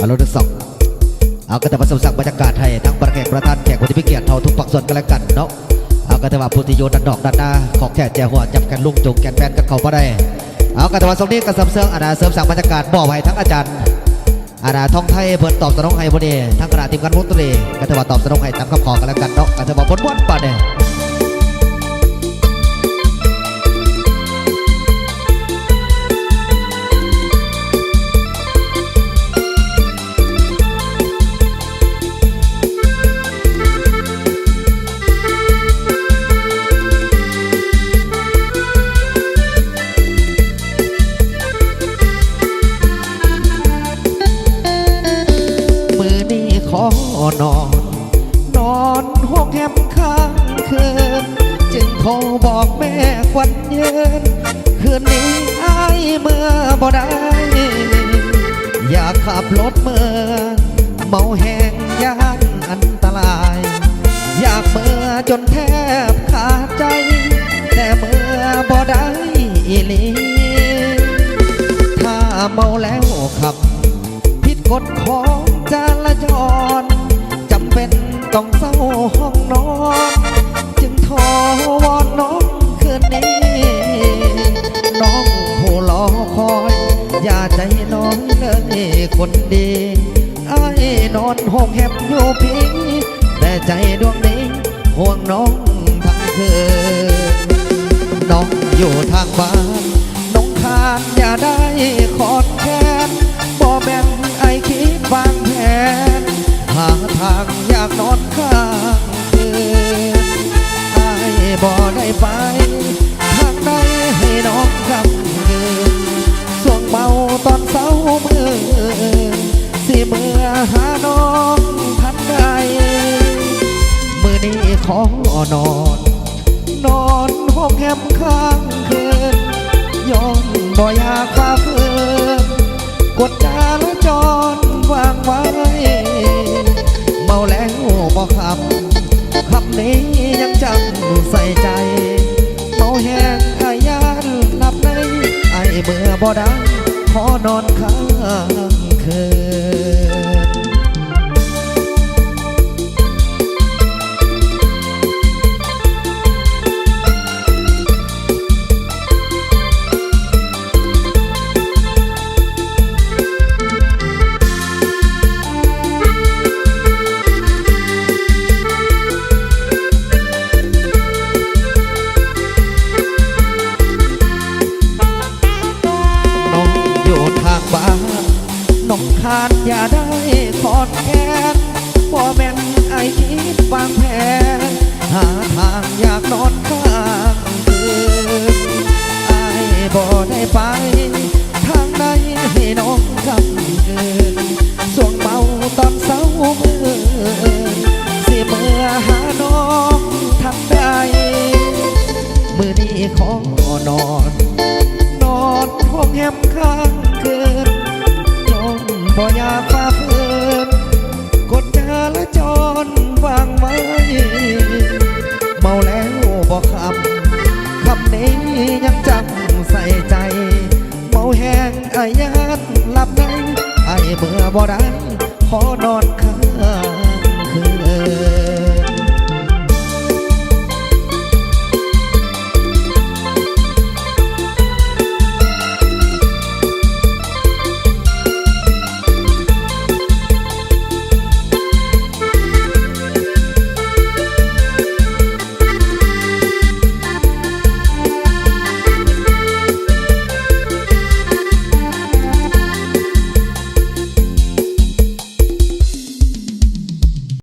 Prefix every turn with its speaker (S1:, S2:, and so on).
S1: อารมณ์สองเอาก็จะมาสมศักดิ์บรรยากาศให้ทั้งประแขกประธานแขกผู้ที่พิเกียรติเท่าทุกปักส่วนกันแล้วกันเนาะเอาก็จะว่าพุทธิโยดันดอกดันหน้าของแค่แจหัวจับกันลุงจุกแกนแฟนกันเขาก็ได้เอาก็จะว่าสมนี้กับเสมเสริมอาณาเสริมสังบรรยากาศบอกให้ทั้งอาจารย์อาณาท่องไทยเพิ่นตอบสนองให้พอดีทั้งคณะทีมงานมุนตรีก็จะว่าตอบสนองให้ตามคำขอกันแล้วกันเนาะก็จะว่าบนวันป่ะเนี่ย ขอนอน นอนห้องแฮมข้างคืนจึงโทรบอกแม่ควันเย็นคืนนี้อายเมื่อบ่ได้ อยากขับรถเมื่อเมาแหงย่านอันตราย อยากเมื่อจนแทบขาดใจ แต่เมื่อบ่ได้อีลี ถ้าเมาแล้วขับ ผิดกฎของ จราจรจำเป็นต้องเศร้าห้องนอน จึงทรวอนน้องคืนนี้ น้องผู้รอคอย อย่าใจน้อยเลยคนดีไอ้นอนห้องแฮมอยู่พีแต่ใจดวงนี้ห่วงน้องทั้งคืนน้องอยู่ทางบ้าน น้องคานอย่าได้ขอดแค ได้ไป ทางใดให้น้องกำยืนส่วงเมาตอนเศร้ามือสิเมื่อหาน้องทันใดมือนี้ขอนอน นอนห้องแฮมข้างคืนยอนบ่อยากฝ่าเฝืนกดจาละจรวางไว้ เมาแล้วบ่คำคำนี้ ใส่ใจเมาแห้งอายานหลับในไอเบื่อบ่ดังขอนอนข้างคืน งขาดอย่าได้ขอดแค้นบ่แม่นไอคิดวางแผนหาทางอยากนอนข้างคืนไอบ่ได้ไป ทางใดให้น้องกำเกินส่วงเมาตอนเศร้ามือสิเมื่อหาน้องทำได้มือนี้ขอนอน นอนห้องแฮมข้างำนี้ยังจำใส่ใจ เมาแห้งอายานหลับในไอเมื่อบ่ได้ขอนอนข้าง